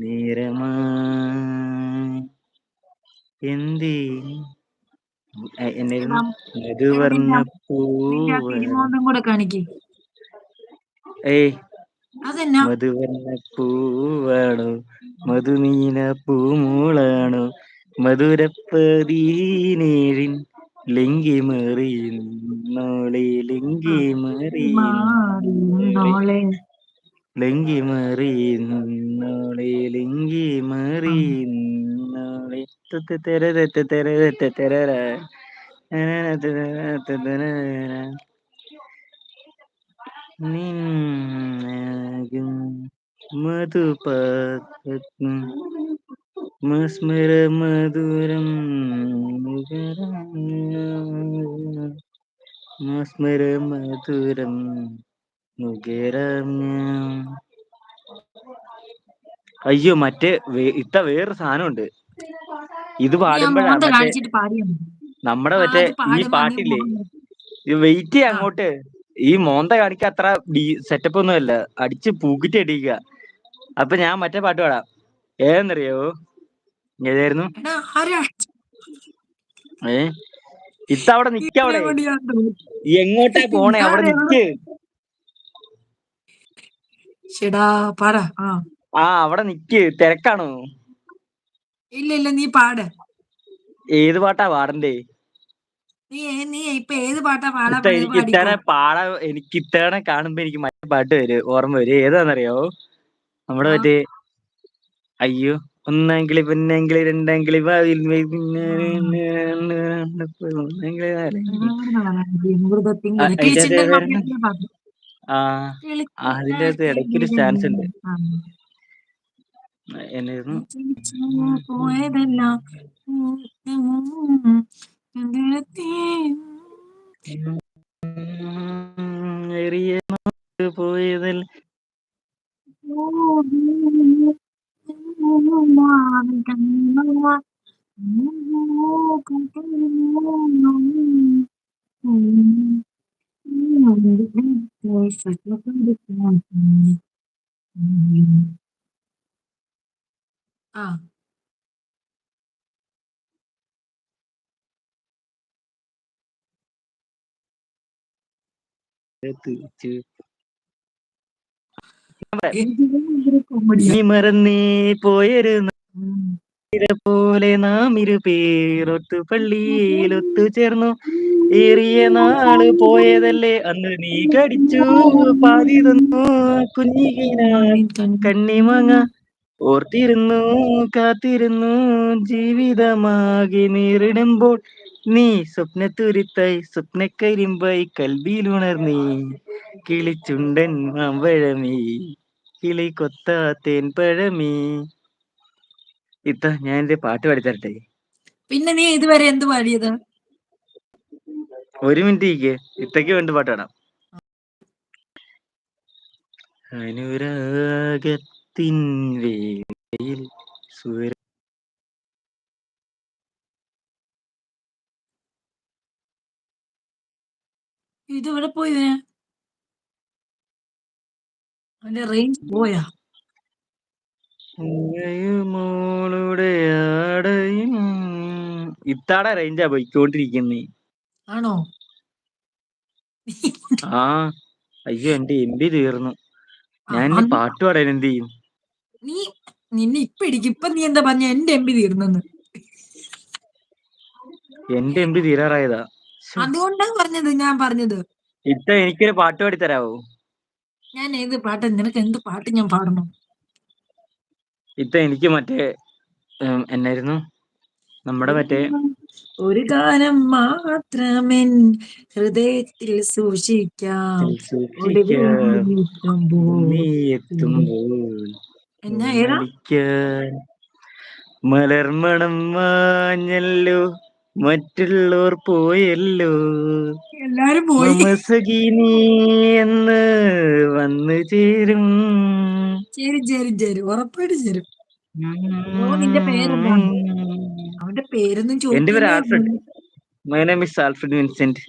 നേരമായി. എന്തേ? മധുവർണ പൂവാണോ മധുമീന പൂമൂളാണോ മധുരപ്പതീനേഴിൻ ലിംഗി മറിയുന്നോളെ നോളി ലിംഗി മാറിയുന്നോളെ ലിങ്കി മറിയുന്നോളെ ലിങ്കി ആ, മറിയുന്നോളെ. തുത്ത് തെര തെത്ത് തെര തെത്ത് തെരര. നിന്നാകും മധുപാത്രം മസ്മര മധുരം മസ്മര മധുരം അയ്യോ മറ്റേ ഇട്ട ഇത്ത വേറൊരു സാധനമുണ്ട്. ഇത് പാടുമ്പോഴാണ് നമ്മടെ മറ്റേ ഈ പാട്ടില്ലേ? വെയിറ്റ് ചെയ്യാ അങ്ങോട്ട്. ഈ മോന്ത കാണിക്ക അത്ര സെറ്റപ്പ് ഒന്നും അല്ല. അടിച്ച് പൂക്കിട്ട് അടിക്കുക. അപ്പൊ ഞാൻ മറ്റേ പാട്ട് പാടാം. ഏതെന്നറിയോ? ഏതായിരുന്നു? ഏ? ഇത്ത അവിടെ നിക്കവിടെ എങ്ങോട്ടാ പോണേ? അവിടെ നിക്ക്. ആ. ആ അവിടെ നിക്ക്. തിരക്കാണോ? ഇല്ല ഇല്ല നീ പാട്. ഏത് പാട്ടാ പാടണ്ടേ? നീ നീ ഇപ്പൊ ഏത് പാട്ടാ പാടാ? ഇത്ത എനിക്ക് ഇത്തവണ പാടാ എനിക്ക് ഇത്തവണ കാണുമ്പോ എനിക്ക് മറ്റേ പാട്ട് വരും ഓർമ്മ വരും. ഏതാന്നറിയോ? നമ്മുടെ. മറ്റേ അയ്യോ ഒന്നാങ്കിളി പൊന്നാങ്കിളി രണ്ടാങ്കിളി ഭാവിയിൽ ആ അതിന്റെ അകത്ത് ഇടയ്ക്കൊരു സ്റ്റാൻസ് ഉണ്ട്. ആ. എന്നായിരുന്നു? പോയതെല്ലാം. എറിയ പോയതല്ല ആ. തിരിച്ചു കോമഡിയാ നീ മറന്നേ പോയൊരു പോലെ നാം ഇരു പേരൊത്തു പള്ളിയിൽ ഒത്തുചേർന്നു ഏറിയ നാൾ പോയതല്ലേ? അന്ന് നീ കടിച്ചു പാതി തന്നു കുഞ്ഞിനായി കണ്ണിമങ്ങ ഓർത്തിരുന്നു കാത്തിരുന്നു. ജീവിതമാകെ നേരിടുമ്പോൾ നീ സ്വപ്നത്തുരുത്തായി സ്വപ്നക്കരിമ്പായി കൽവിയിലുണർന്നീ കിളിച്ചുണ്ടൻ മാമ്പഴമീ കിളി കൊത്താത്തേൻ പഴമീ. ഇത്ത ഞാൻ എന്റെ പാട്ട് പാടിത്തരട്ടെ. പിന്നെ നീ ഇതുവരെ എന്ത് പാടിയത്? ഒരു മിനിറ്റ് ഇരിക്കെ. ഇത്തക്ക് വേണ്ടി പാട്ട് പാടാം. അനുരാഗത്തിൻ വേലയിൽ സുര ഇതെവിടെ പോയി ഇതിന് അവന്റെ റേഞ്ച് പോയാ മോളുടെ ആടയും ഇത്താടെ റേഞ്ചാ പോയിക്കൊണ്ടിരിക്കുന്നേ. ആണോ? ആ അയ്യോ എന്റെ എം ബി തീർന്നു. ഞാൻ ഇനി പാട്ട് പാടാൻ എന്ത് ചെയ്യും? നീ നിന്നെ ഇപ്പൊ ഇടിക്കും ഇപ്പൊ നീ എന്താ പറഞ്ഞ? എന്റെ എം പി തീർന്നെന്ന്. എന്റെ എം പി തീരാറായതാ. അതുകൊണ്ടാ പറഞ്ഞത് ഞാൻ പറഞ്ഞത്. ഇത്ത എനിക്കൊരു പാട്ട് പാടി തരാവോ? ഞാൻ ഏത് പാട്ട് നിനക്ക് എന്ത് പാട്ട് ഞാൻ പാടണം? ഇത്ത എനിക്ക് മറ്റേ എന്നായിരുന്നു? നമ്മുടെ മറ്റേ ഒരു ഗാനം മാത്രമെൻ ഹൃദയത്തിൽ സൂക്ഷിക്കാം. മലർമണം മാഞ്ഞല്ലോ. മറ്റുള്ളവർ പോയല്ലോ. എല്ലാരും പോയി. നീ എന്ന് വന്നു ചേരും. ചേരും ചേരും ചേരും. ഉറപ്പായിട്ട് ചേരും. നിന്റെ പേരെന്താണ് അവന്റെ പേരൊന്നും എന്റെ പേര് Alfred. My name is Alfred. Vincent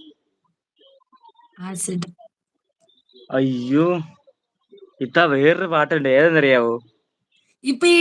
അയ്യോ ഇത്ത വേറൊരു പാട്ടുണ്ട്. ഏതെന്നറിയാവോ? ഇപ്പൊ ഈ